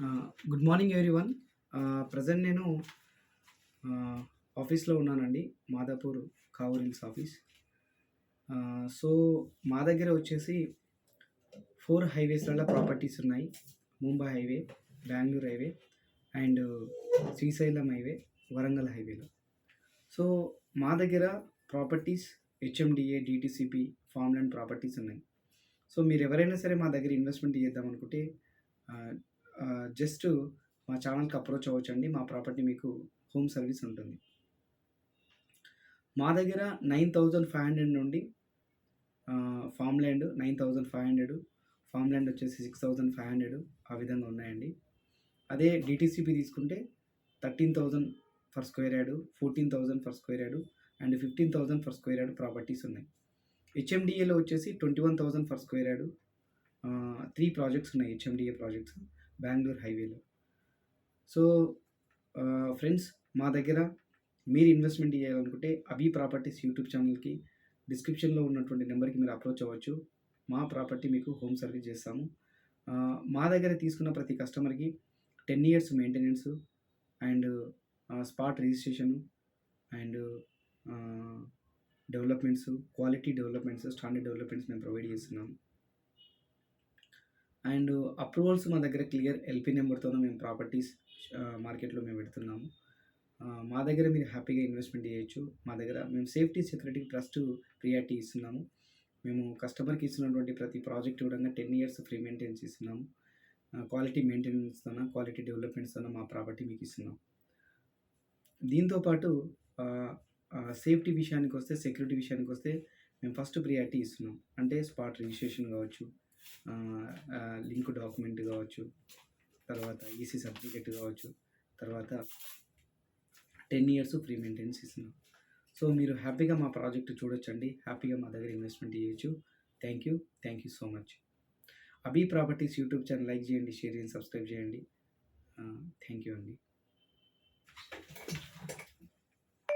Good morning everyone present నేను ఆఫీస్లో ఉన్నానండి. మాదాపూర్ కావూరిల్స్ ఆఫీస్. సో మా దగ్గర వచ్చేసి ఫోర్ హైవేస్లలో ప్రాపర్టీస్ ఉన్నాయి. Mumbai highway Bengaluru highway and Srisailam highway Warangal హైవేలో. సో మా దగ్గర properties HMDA DTCP farm land properties ఉన్నాయి. సో మీరు ఎవరైనా సరే మా దగ్గర ఇన్వెస్ట్మెంట్ చేద్దాం అనుకుంటే జస్ట్ మా ఛానల్కి అప్రోచ్ అవ్వచ్చండి. మా ప్రాపర్టీ మీకు హోమ్ సర్వీస్ ఉంటుంది. మా దగ్గర నైన్ థౌజండ్ ఫైవ్ హండ్రెడ్ నుండి farm land nine thousand five hundred farm land వచ్చేసి సిక్స్ థౌజండ్ ఫైవ్ హండ్రెడ్ ఆ విధంగా ఉన్నాయండి. అదే డిటీసీపీ తీసుకుంటే thirteen thousand per square yard fourteen thousand per square yard and fifteen thousand per square yard properties ఉన్నాయి. హెచ్ఎండిఏలో వచ్చేసి twenty one thousand per square yard three projects ఉన్నాయి హెచ్ఎండిఏ ప్రాజెక్ట్స్. బెంగళూరు హైవేలో. సో ఫ్రెండ్స్ మా దగ్గర మీరు ఇన్వెస్ట్మెంట్ చేయాలనుకుంటే అవి ప్రాపర్టీస్ యూట్యూబ్ ఛానల్కి డిస్క్రిప్షన్లో ఉన్నటువంటి నెంబర్కి మీరు అప్రోచ్ అవ్వచ్చు. మా ప్రాపర్టీ మీకు హోమ్ సర్వీస్ చేస్తాము. మా దగ్గర తీసుకున్న ప్రతి కస్టమర్కి ten years maintenance and spot registration and developments quality developments standard developments మేము ప్రొవైడ్ చేస్తున్నాము. అండ్ అప్రూవల్స్ మా దగ్గర క్లియర్ ఎల్పి నెంబర్తోనే మేము ప్రాపర్టీస్ మార్కెట్లో మేము పెడుతున్నాము. మా దగ్గర మీరు హ్యాపీగా ఇన్వెస్ట్మెంట్ చేయొచ్చు. మా దగ్గర మేము సేఫ్టీ సెక్యూరిటీ ట్రస్ట్ ప్రియారిటీ ఇస్తున్నాము. మేము కస్టమర్కి ఇస్తున్నటువంటి ప్రతి ప్రాజెక్ట్ కూడా టెన్ ఇయర్స్ ఫ్రీ మెయింటెనెన్స్ ఇస్తున్నాము. క్వాలిటీ మెయింటెనెన్స్ తన క్వాలిటీ డెవలప్మెంట్స్ తన మా ప్రాపర్టీ మీకు ఇస్తున్నాం. దీంతోపాటు సేఫ్టీ విషయానికి వస్తే సెక్యూరిటీ విషయానికి వస్తే మేము ఫస్ట్ ప్రియారిటీ ఇస్తున్నాం. అంటే స్పాట్ రిజిస్ట్రేషన్ కావచ్చు లింక్ డాక్యుమెంట్ కావచ్చు తర్వాత ఈసీ సర్టిఫికేట్ కావచ్చు తర్వాత టెన్ ఇయర్స్ ఫ్రీ మెయింటెనెన్స్ ఇస్తున్నాం. సో మీరు హ్యాపీగా మా ప్రాజెక్ట్ చూడొచ్చండి. హ్యాపీగా మా దగ్గర ఇన్వెస్ట్మెంట్ చేయొచ్చు. Thank you thank you so much Abhi properties YouTube channel like చేయండి షేర్ చేయండి సబ్స్క్రైబ్ చేయండి. థ్యాంక్ యూ అండి.